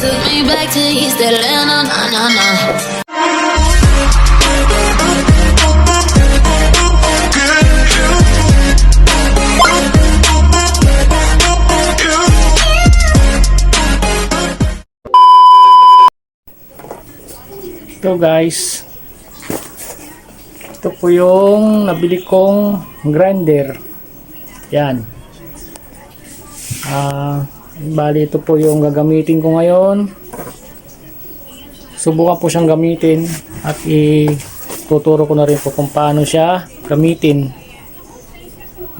took me back to East Atlanta, nah, nah, nah. Ito guys. Ito po yung nabili kong grinder. Yan. Ah, bali ito po yung gagamitin ko ngayon. Subukan po siyang gamitin at ituturo ko na rin po kung paano siya gamitin.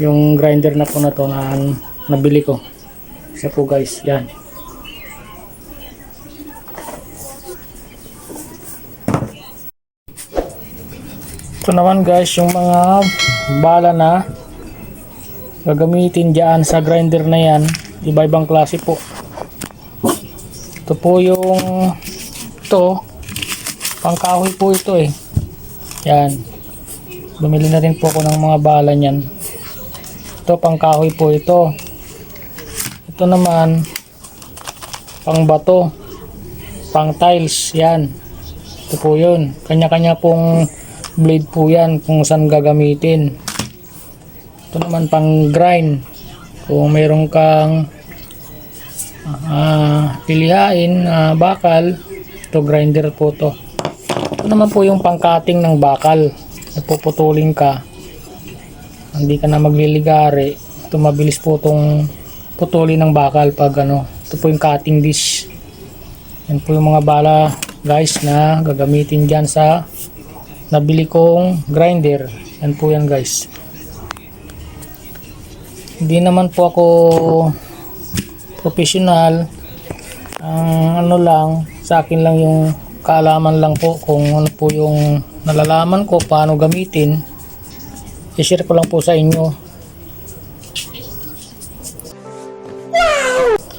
Yung grinder na po na to na nabili ko. Siya po guys, yan. Ito naman guys yung mga bala na gagamitin dyan sa grinder na yan. Iba-ibang klase po. Ito po yung ito pangkahoy po ito eh. Yan. Bumili na rin po ako ng mga bala niyan. Ito pangkahoy po ito. Ito naman pang bato, pang tiles, yan. Ito po yun. Kanya-kanya pong blade po yan kung saan gagamitin. Ito naman pang grind. Kung meron kang ah pilihain na bakal, ito grinder po to. Ito naman po yung pang cutting ng bakal. Nagpuputulin ka. Hindi ka na magliligari. Ito mabilis po itong putulin ng bakal pag ano. Ito po yung cutting dish. Yan po yung mga bala guys na gagamitin dyan sa nabili kong grinder. Yan po yan guys. Hindi naman po ako professional. Ang ano lang, sa akin lang yung kaalaman lang po kung ano po yung nalalaman ko paano gamitin. I-share ko lang po sa inyo.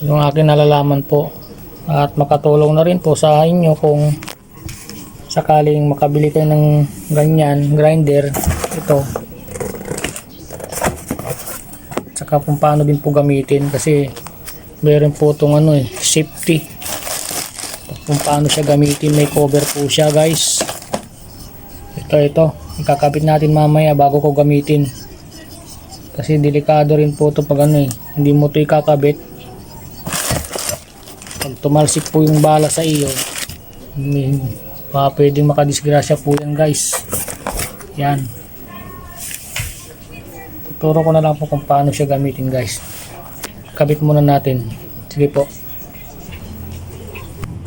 Yung akin nalalaman po. At makatulong na rin po sa inyo kung sakaling makabili kayo ng ganyan, grinder, ito. Saka kung paano din po gamitin kasi meron po itong ano eh, safety. Kung paano siya gamitin, may cover po siya guys. Ito, ito. Ikakabit natin mamaya bago ko gamitin. Kasi delikado rin po ito pag ano eh, hindi mo ito ikakabit. Pag tumalsik po yung bala sa iyo, may, pwedeng makadisgrasya po yan guys. Yan. Tuturo ko na lang po kung paano siya gamitin guys. Kabit muna natin. Sige po.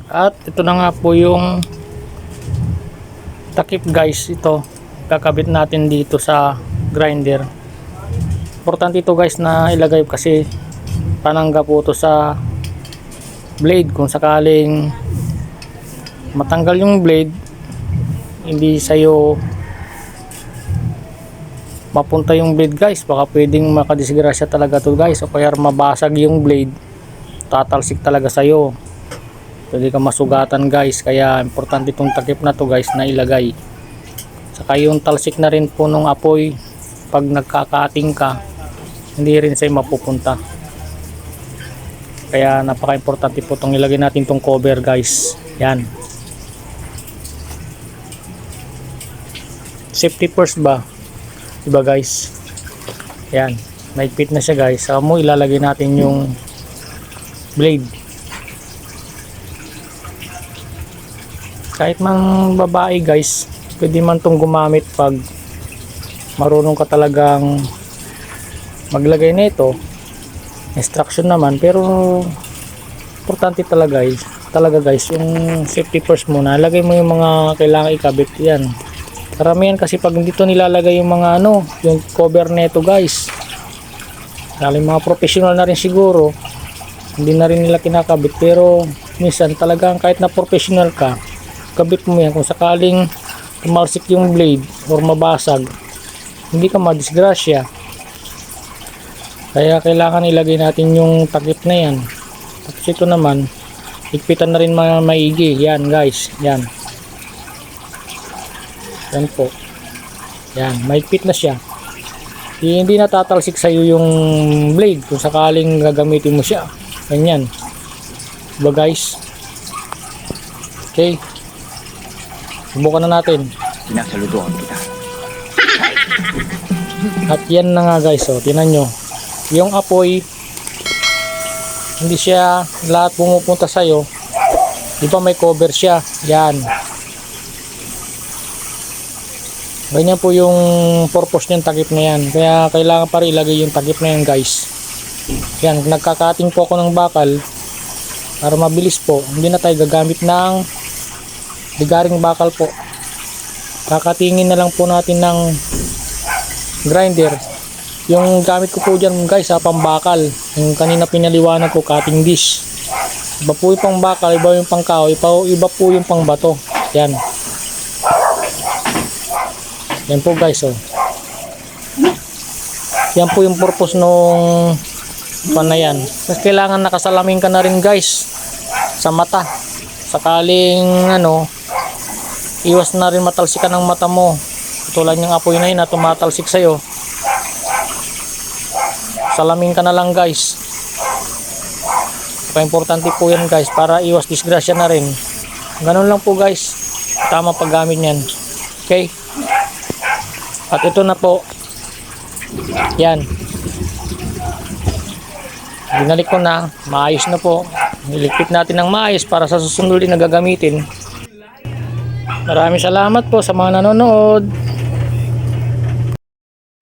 At ito na nga po yung takip guys. Ito. Kakabit natin dito sa grinder. Importante ito guys na ilagay kasi panangga po ito sa blade kung sakaling matanggal yung blade hindi sa'yo mapunta yung blade guys baka pwedeng makadisgrasya talaga to guys o kaya mabasag yung blade tatalsik talaga sa'yo pwede ka masugatan guys kaya importante itong takip na to guys na ilagay saka yung talsik na rin po nung apoy pag nagkakating ka hindi rin sa'yo mapupunta kaya napaka-importante po itong ilagay natin itong cover guys. Yan. Safety first ba? Diba guys? Yan. Naipit na siya guys. Saka mo ilalagay natin yung blade. Kahit man babae guys, pwede man itong gumamit pag marunong ka talagang maglagay nito instruction naman pero importante talaga guys talaga guys yung safety first muna lagay mo yung mga kailangan ikabit yan karamihan kasi pag dito nilalagay yung mga ano yung cover neto guys yung mga professional na rin siguro hindi na rin nila kinakabit pero minsan talagang kahit na professional ka kabit mo yan kung sakaling tumalsik yung blade or mabasag hindi ka madisgrasya kaya kailangan ilagay natin yung takip na yan. Tapos ito naman, ikpitan na rin ma maigi. Yan guys, yan. Yan po. Yan, maikpit na siya. Hindi natatalsik sa'yo yung blade kung sakaling gagamitin mo siya. Ganyan. Diba guys? Okay. Subukan na natin. Sinasaludoan kita. At yan na nga guys, oh, tinan nyo. Yung apoy, hindi siya lahat pumupunta sa'yo. Di ba may cover siya? Yan. Ganyan po yung purpose ng takip na yan. Kaya kailangan pa rin ilagay yung takip na yan guys. Yan, nagkakating po ako ng bakal para mabilis po. Hindi na tayo gagamit ng ligaring bakal po. Kakatingin na lang po natin ng grinder. Yung gamit ko po dyan guys sa pambakal. Yung kanina pinaliwanag ko cutting dish. Iba po yung pambakal, iba yung pangkaw, iba, iba po yung pangbato. Yan. Yan po guys oh. Yan po yung purpose nung pan na yan. Kailangan nakasalamin ka na rin guys sa mata. Sakaling ano, iwas na rin matalsikan ng mata mo. Tulad yung apoy na yun na tumatalsik sa'yo. Salamin ka na lang guys. Pa-importante po yan guys para iwas disgrasya na rin. Ganun lang po guys. Tama paggamit niyan. Okay? At ito na po. Yan. Binalik ko na. Maayos na po. Niligpit natin ng maayos para sa susunod na gagamitin. Maraming salamat po sa mga nanonood.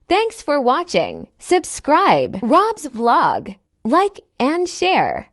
Thanks for watching. Subscribe Rob's Vlog. Like and share.